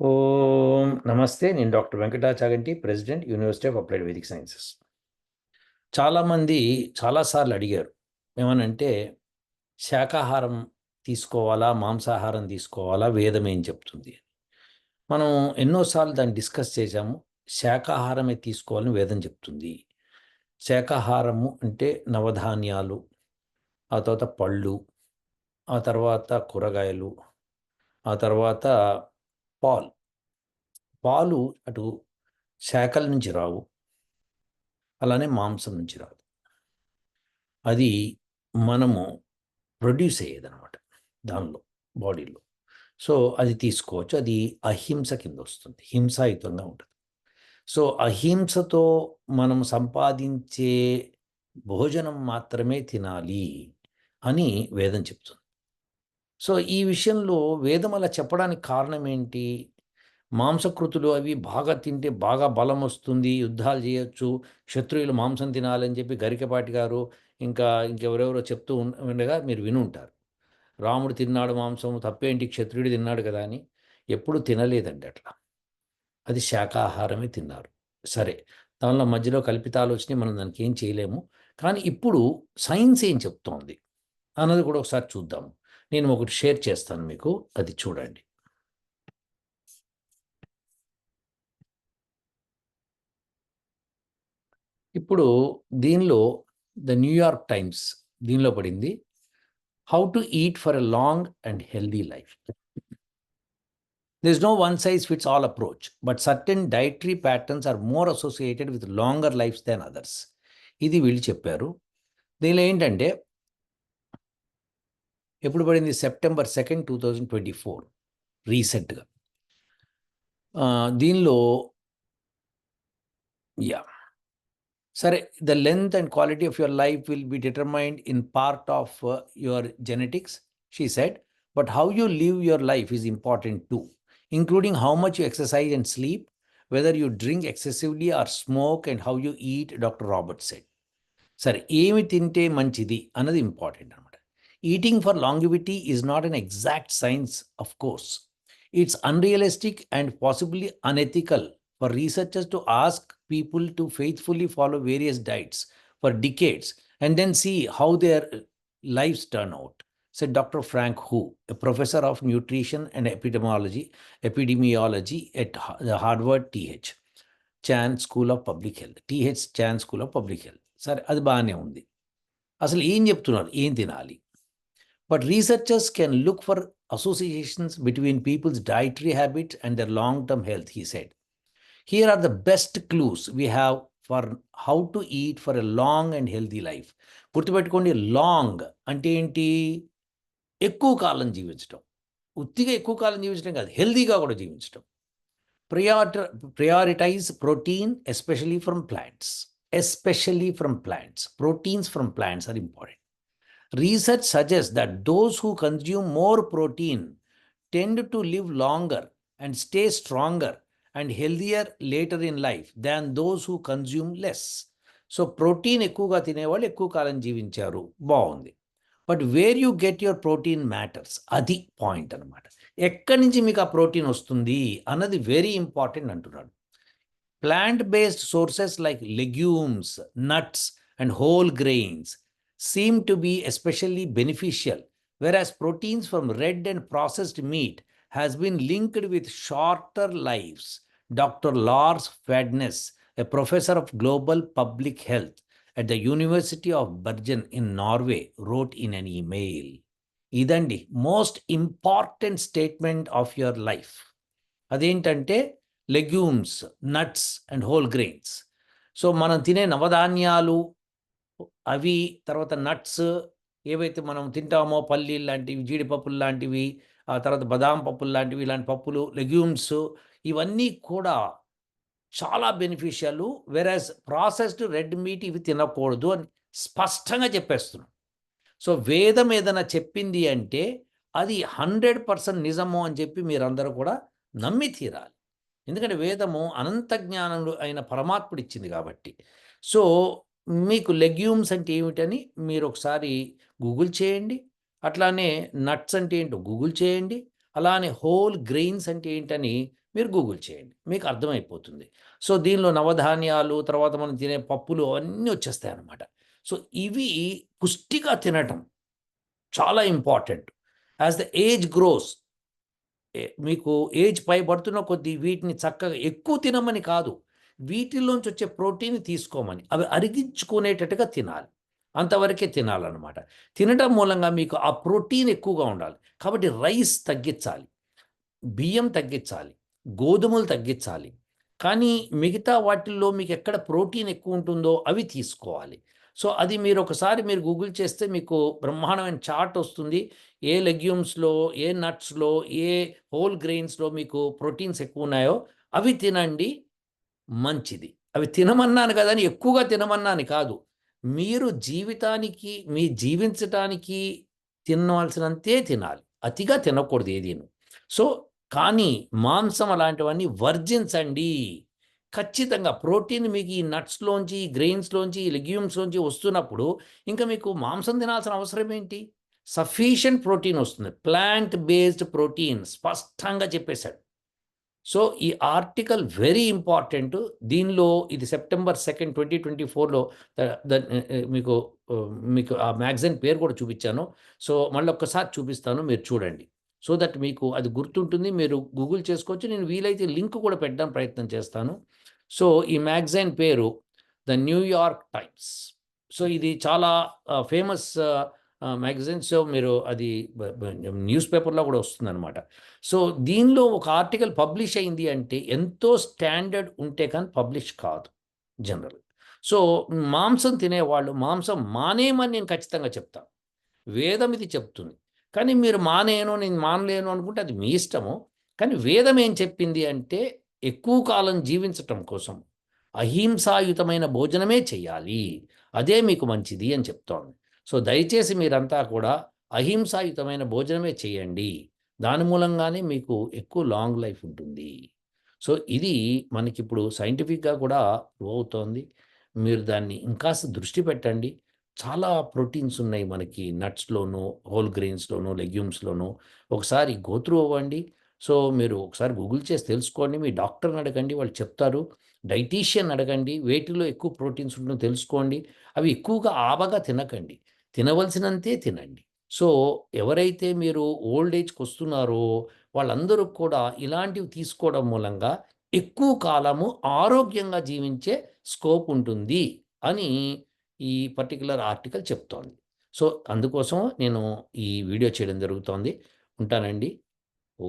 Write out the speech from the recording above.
ఓం నమస్తే నేను doctor Venkata Chaganti president university of applied Vedic sciences. చాలామంది చాలాసార్లు అడిగారు ఏమనంటే శాకాహారం తీసుకోవాలా మాంసాహారం తీసుకోవాలా వేదం ఏం చెప్తుంది మనం ఎన్నోసార్లు దాన్ని డిస్కస్ చేశాము శాకాహారమే తీసుకోవాలని వేదం చెప్తుంది. శాకాహారము అంటే నవధాన్యాలు ఆ తర్వాత పళ్ళు ఆ తర్వాత కూరగాయలు ఆ తర్వాత పాలు. పాలు అటు శాఖల నుంచి రావు. అలానే మాంసం నుంచి రాదు. అది మనము ప్రొడ్యూస్ అయ్యేదనమాట దానిలో బాడీలో. సో అది తీసుకోవచ్చు. అది అహింస కింద వస్తుంది. హింసాయుతంగా ఉంటుంది. సో అహింసతో మనం సంపాదించే భోజనం మాత్రమే తినాలి అని వేదం చెప్తుంది. సో ఈ విషయంలో వేదం అలా చెప్పడానికి కారణం ఏంటి మాంసకృతులు అవి బాగా తింటే బాగా బలం వస్తుంది యుద్ధాలు చేయొచ్చు శత్రువులు మాంసం తినాలని చెప్పి గరికపాటి గారు ఇంకా ఇంకెవరెవరో చెప్తూ ఉండగా మీరు విని ఉంటారు. రాముడు తిన్నాడు మాంసం తప్పేంటి? క్షత్రుడు తిన్నాడు కదా అని ఎప్పుడు తినలేదండి అట్లా. అది శాకాహారమే తిన్నారు. సరే దానిలో మధ్యలో కల్పితాలు వచ్చినాయి మనం దానికి ఏం చేయలేము. కానీ ఇప్పుడు సైన్స్ ఏం చెప్తోంది? అన్నది కూడా ఒకసారి చూద్దాము. నేను ఒకటి షేర్ చేస్తాను మీకు. అది చూడండి. ఇప్పుడు దీనిలో ద న్యూయార్క్ టైమ్స్ దీనిలో పడింది. How to eat for a long and healthy life. This no one size fits all approach but certain dietary patterns are more associated with longer life then others. ఇది వీళ్ళు చెప్పారు. దీనిలో ఏంటంటే ఎప్పుడు పడింది? September second two thousand twenty four. రీసెంట్గా. దీనిలో yeah. సరే the length and quality of your life will be determined in part of your genetics she said. But how you live your life is important too. Including how much you exercise and sleep whether you drink excessively or smoke and how you eat doctor Robert said. సరే ఏమి తింటే మంచిది అన్నది important అనమాట Eating for longevity is not an exact science of course it's unrealistic and possibly unethical for researchers to ask people to faithfully follow various diets for decades and then see how their lives turn out, said Dr. Frank Hu, a professor of nutrition and epidemiology, epidemiology at the Harvard TH Chan School of Public Health. TH Chan School of Public Health. సరే అది బాగానే ఉంది అసలు ఏం చెప్తున్నారు ఏం తినాలి but researchers can look for associations between people's dietary habits and their long term health he said here are the best clues we have for how to eat for a long and healthy life గుర్తుపెట్టుకోండి long అంటే ఏంటి ఎక్కువ కాలం జీవించడం ఉత్తిగా ఎక్కువ కాలం జీవించడం కాదు హెల్తీగా కూడా జీవించడం ప్రియాట prioritise protein especially from plants especially from plants proteins from plants are important research suggest that those who consume more protein tend to live longer and stay stronger and healthier later in life than those who consume less so protein ఎక్కువగా తినేవాళ్ళు ఎక్కువ కాలం జీవించారు బాగుంది but where you get your protein matters అది point అనమాట ఎక్కడి నుంచి మీకు ఆ ప్రోటీన్ వస్తుంది అన్నది వెరీ ఇంపార్టెంట్ అంటున్నాడు plant based sources like legumes nuts and whole grains seem to be especially beneficial, whereas proteins from red and processed meat has been linked with shorter lives. Dr. Lars Fadnes, a professor of global public health at the University of Bergen in Norway, wrote in an email. ఇదండి most important statement of your life అదేంటంటే legumes nuts and whole grains so మనం తినే నవధాన్యాలు అవి తర్వాత nuts ఏవైతే మనం తింటామో పల్లీలు లాంటివి జీడిపప్పులు లాంటివి ఆ తర్వాత బదాం పప్పులు లాంటివి ఇలాంటి పప్పులు లెగ్యూమ్స్ ఇవన్నీ కూడా చాలా బెనిఫిషియల్. వెరాజ్ ప్రాసెస్డ్ రెడ్ మీట్ ఇవి తినకూడదు అని స్పష్టంగా చెప్పేస్తున్నాం. సో వేదం ఏదైనా చెప్పింది అంటే అది హండ్రెడ్ పర్సెంట్ నిజము అని చెప్పి మీరందరూ కూడా నమ్మి తీరాలి. ఎందుకంటే వేదము అనంత జ్ఞానం అయిన పరమాత్ముడు ఇచ్చింది కాబట్టి. సో మీకు లెగ్యూమ్స్ అంటే ఏమిటని మీరు ఒకసారి గూగుల్ చేయండి. అట్లానే నట్స్ అంటే ఏంటో గూగుల్ చేయండి. అలానే హోల్ గ్రెయిన్స్ అంటే ఏంటని మీరు గూగుల్ చేయండి. మీకు అర్థమైపోతుంది. సో దీనిలో నవధాన్యాలు తర్వాత మనం తినే పప్పులు అవన్నీ వచ్చేస్తాయి అన్నమాట సో ఇవి పుష్టిగా తినటం చాలా important. As the age grows మీకు ఏజ్ పైబడుతున్న కొద్దీ వీటిని చక్కగా ఎక్కువ తినమని కాదు. వీటిలోంచి వచ్చే ప్రోటీన్ తీసుకోమని. అవి అరిగించుకునేటట్టుగా తినాలి. అంతవరకే తినాలన్నమాట. తినడం మూలంగా మీకు ఆ ప్రోటీన్ ఎక్కువగా ఉండాలి. కాబట్టి రైస్ తగ్గించాలి. బియ్యం తగ్గించాలి. గోధుమలు తగ్గించాలి. కానీ మిగతా వాటిల్లో మీకు ఎక్కడ ప్రోటీన్ ఎక్కువ ఉంటుందో అవి తీసుకోవాలి. సో అది మీరు ఒకసారి మీరు గూగుల్ చేస్తే మీకు బ్రహ్మాండమైన చార్ట్ వస్తుంది. ఏ లెగ్యూమ్స్లో ఏ నట్స్లో ఏ హోల్ గ్రెయిన్స్లో మీకు ప్రోటీన్స్ ఎక్కువ ఉన్నాయో అవి తినండి. మంచిది. అవి తినమన్నాను కదా అని ఎక్కువగా తినమన్నాను కాదు. మీరు జీవితానికి మీ జీవించటానికి తినవలసినంతే తినాలి. అతిగా తినకూడదు ఏదీను. సో కానీ మాంసం అలాంటివన్నీ వర్జించండి. ఖచ్చితంగా ప్రోటీన్ మీకు ఈ నట్స్లోంచి ఈ గ్రెయిన్స్లోంచి ఈ లెగ్యూమ్స్లోంచి వస్తున్నప్పుడు ఇంకా మీకు మాంసం తినాల్సిన అవసరం ఏంటి? సఫీషియంట్ ప్రోటీన్ వస్తుంది. ప్లాంట్ బేస్డ్ ప్రోటీన్ స్పష్టంగా చెప్పేశాడు. సో ఈ ఆర్టికల్ వెరీ ఇంపార్టెంట్. దీనిలో ఇది సెప్టెంబర్ సెకండ్ ట్వంటీ ట్వంటీ ఫోర్లో మీకు మీకు ఆ మ్యాగజైన్ పేరు కూడా చూపించాను. సో మళ్ళీ ఒక్కసారి చూపిస్తాను మీరు చూడండి. సో దట్ మీకు అది గుర్తుంటుంది మీరు గూగుల్ చేసుకోవచ్చు. నేను వీలైతే లింక్ కూడా పెట్టడానికి ప్రయత్నం చేస్తాను. సో ఈ మ్యాగజైన్ పేరు ద న్యూయార్క్ టైమ్స్. సో ఇది చాలా ఫేమస్ మ్యాగజైన్. సో మీరు అది న్యూస్ పేపర్లో కూడా వస్తుందన్నమాట. సో దీనిలో ఒక ఆర్టికల్ పబ్లిష్ అయింది అంటే ఎంతో స్టాండర్డ్ ఉంటే కానీ పబ్లిష్ కాదు జనరల్. సో మాంసం తినేవాళ్ళు మాంసం మానేయమని నేను ఖచ్చితంగా చెప్తాను వేదం ఇది చెప్తుంది. కానీ మీరు మానేను నేను మానలేను అనుకుంటే అది మీ ఇష్టము. కానీ వేదం ఏం చెప్పింది అంటే ఎక్కువ కాలం జీవించటం కోసం అహింసాయుతమైన భోజనమే చేయాలి. అదే మీకు మంచిది అని చెప్తోంది. సో దయచేసి మీరంతా కూడా అహింసాయుతమైన భోజనమే చేయండి. దాని మూలంగానే మీకు ఎక్కువ లాంగ్ లైఫ్ ఉంటుంది. సో ఇది మనకిప్పుడు సైంటిఫిక్గా కూడా ప్రూవ్ అవుతోంది. మీరు దాన్ని ఇంకాస్త దృష్టి పెట్టండి. చాలా ప్రోటీన్స్ ఉన్నాయి మనకి నట్స్లోను హోల్ గ్రెయిన్స్లోను లెగ్యూమ్స్లోను. ఒకసారి గోత్రూ అవ్వండి. సో మీరు ఒకసారి గూగుల్ చేసి తెలుసుకోండి. మీ డాక్టర్ని అడగండి వాళ్ళు చెప్తారు. డైటీషియన్ అడగండి. వేటిలో ఎక్కువ ప్రోటీన్స్ ఉంటుందో తెలుసుకోండి. అవి ఎక్కువగా ఆబగా తినకండి. తినవలసినంతే తినండి. సో ఎవరైతే మీరు ఓల్డ్ ఏజ్కి వస్తున్నారో వాళ్ళందరూ కూడా ఇలాంటివి తీసుకోవడం మూలంగా ఎక్కువ కాలము ఆరోగ్యంగా జీవించే స్కోప్ ఉంటుంది అని ఈ పర్టికులర్ ఆర్టికల్ చెప్తోంది. సో అందుకోసం నేను ఈ వీడియో చేయడం జరుగుతోంది. ఉంటానండి. ఓ